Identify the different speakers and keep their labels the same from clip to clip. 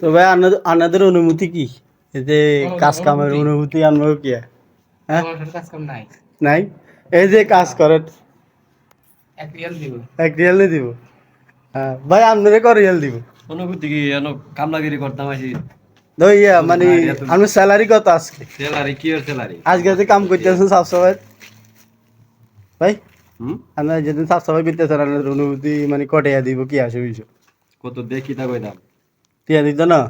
Speaker 1: তো ভাই আনাদের অনুভূতি কি? এই যে কাজ কামের অনুভূতি। আনব কি? হ্যাঁ?
Speaker 2: কাজ কাম নাই।
Speaker 1: নাই? এই যে কাজ করেন
Speaker 2: এক রিয়াল দিব।
Speaker 1: হ্যাঁ ভাই আপনারে কত রিয়াল দিব?
Speaker 3: অনুভূতি কি এনো কামলাগিরি করতাম আছি।
Speaker 1: তো ইয়া মানে আপনার স্যালারি কত আজকে?
Speaker 3: স্যালারি কি আর স্যালারি?
Speaker 1: আজকে যে কাম করতেছেন সাফ সাফাই ভাই
Speaker 3: হুম?
Speaker 1: আপনার যেদিন সাফ সাফাই করতেছেন আপনার অনুভূতি মানে কটাইয়া দিব কি আসে বিষয়?
Speaker 3: কত দেখি তা কইতাম।
Speaker 1: টিয়া দিত না?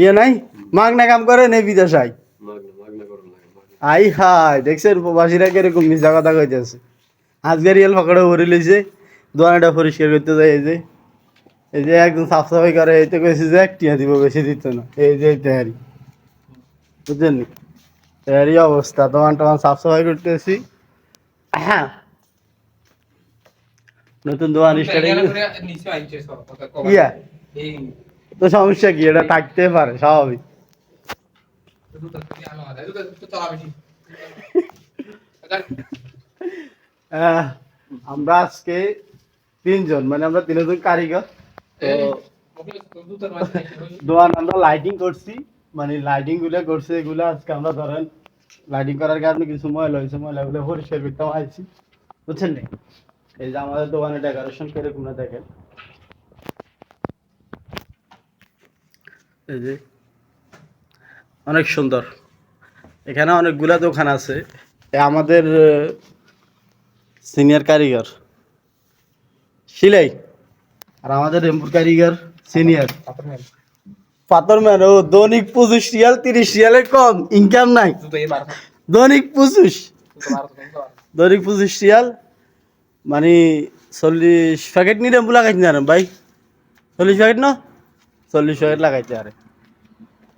Speaker 1: ইয়ে নাই মাগনা কাম করে নেই বিদেশ আই
Speaker 3: মাগনা মাগনা মাগনা।
Speaker 1: আই হাই দেখছেন প্রবাসীরা কীরকম মিশা কথা কইতেছে। আজকে রিয়েল ফকড়ে ভরে লইছে দোয়ানাটা পরিষ্কার করতে যায় এই যে এই যে একদম সাফ সাফাই করে এই তো কইছে যে টিয়া দিব বেশি দিত না। এই যে তেহারি। বুঝছেন নি? তেহারি অবস্থা দোকান টোকান সাফ সাফাই করতেছি। হ্যাঁ নতুন দোকান স্টার্টিং ইয়া। তো সমস্যা কি? এটা থাকতে পারে স্বাভাবিক। আমরা আজকে তিনজন মানে আমরা তিনজন কারিগর। তো দোয়ান আমরা লাইটিং করছি মানে লাইটিংগুলো করছে এগুলো আজকে আমরা ধরেন লাইটিং করার কারণে কিছু ময়লা হয়েছে ময়লাগুলো পরিষ্কার করতে আইছি বুঝছেন নি? এই যে আমাদের দোকানে ডেকোরেশন করে তোমরা দেখেন। এই যে অনেক সুন্দর। এখানে অনেকগুলা দোকান আছে। আমাদের সিনিয়র কারিগর। সিলাই আর আমাদের রেম্পুর কারিগর সিনিয়র পাথর ম্যান ও দৈনিক পঁচিশ রিয়াল তিরিশ রিয়ালের কম ইনকাম নাই। দৈনিক পঁচিশ। দৈনিক পঁচিশ রিয়াল মানে চল্লিশ প্যাকেট রেম্পু লাগাইছি না ভাই। চল্লিশ প্যাকেট না? চল্লিশ প্যাকেট লাগাইছে আরে।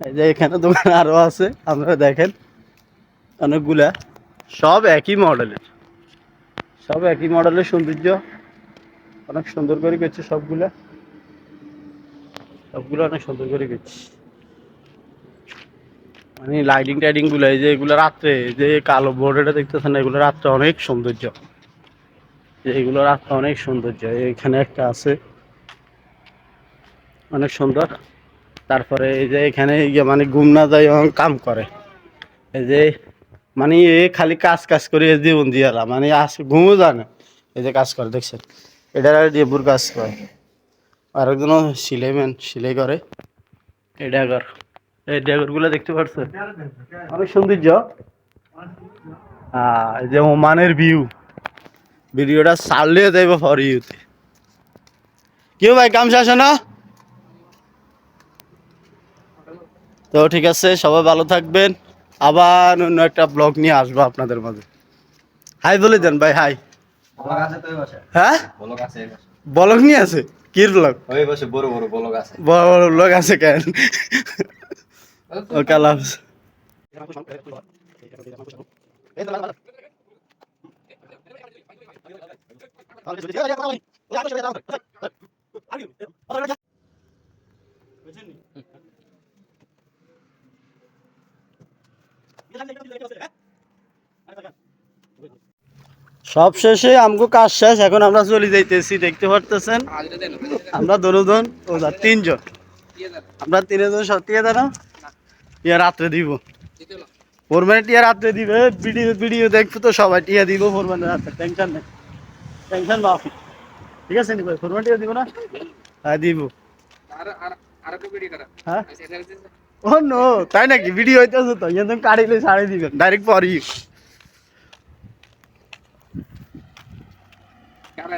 Speaker 1: এই যে এখানে দোকান আরও আছে, আপনারা দেখেন। অনেকগুলা। সব একই মডেলের। সব একই মডেলের সৌন্দর্য। অনেক সুন্দর করে করছে সবগুলা। সবগুলো অনেক সুন্দর করে করছি মানে লাইটিং টাইটিংগুলো, এই যে এগুলো রাত্রে যে কালো বোর্ডটা দেখতেছেন, এগুলো রাত্রে অনেক সৌন্দর্য। এগুলো রাত্রে অনেক সৌন্দর্য এখানে একটা আছে। অনেক সুন্দর। তারপরে এই যে এখানে মানে ঘুম না যায় কাম করে। এই যে মানে এ খালি কাজ কাজ করে জীবন দিয়ালা মানে আস ঘুমও যায় না। এই যে কাজ করে, দেখছেন? এটা ডেবুর কাজ করে। আর একজন সিলাই ম্যান, সিলাই করে। এই ড্যাগর। এই ড্যাগরগুলো দেখতে পাচ্ছেন অনেক সৌন্দর্য। এই যে ওমানের ভিউ ভিডিওটা ছাড়লে দেবো ফর ইউতে কেউ ভাই কাম শেষ না? তো ঠিক আছে সবাই ভালো থাকবেন। আবার অন্য একটা ব্লগ নিয়ে আসব আপনাদের মাঝে। হাই বলে দেন ভাই হাই হ্যাঁ? ব্লগ নিয়ে আছে? কি ব্লগ
Speaker 3: বড় বড় বলক আছে।
Speaker 1: বড় বড় ব্লগ আছে কেন? ওকে আল্লাহ। সব শেষে আমগো কাজ শেষ, এখন আমরা চলে যাইতেছি, দেখতে পারতেছেন? আমরা দুজন ও যা, তিনজন। আমরা তিনজন সত্যি দেন ইয়া রাত্রে দিব।
Speaker 2: দিতে হলো
Speaker 1: ফোর মিনিট ইয়া রাত্রে দিবে, ভিডিও ভিডিও দেখব তো সবাই, টিয়া দিব ফোর মিনিট রাত্রে টেনশন নেই। টেনশন মাফি ঠিক আছে নি ভাই ফোর দিব না? হ্যাঁ দিব। হ্যাঁ? ও, নো, তাই নাকি? ভিডিও হইতেছে তো একদম কাটিলে সাড়ে দিবেন। ডাইরেক্ট পর ইউ
Speaker 2: ক্যামেরা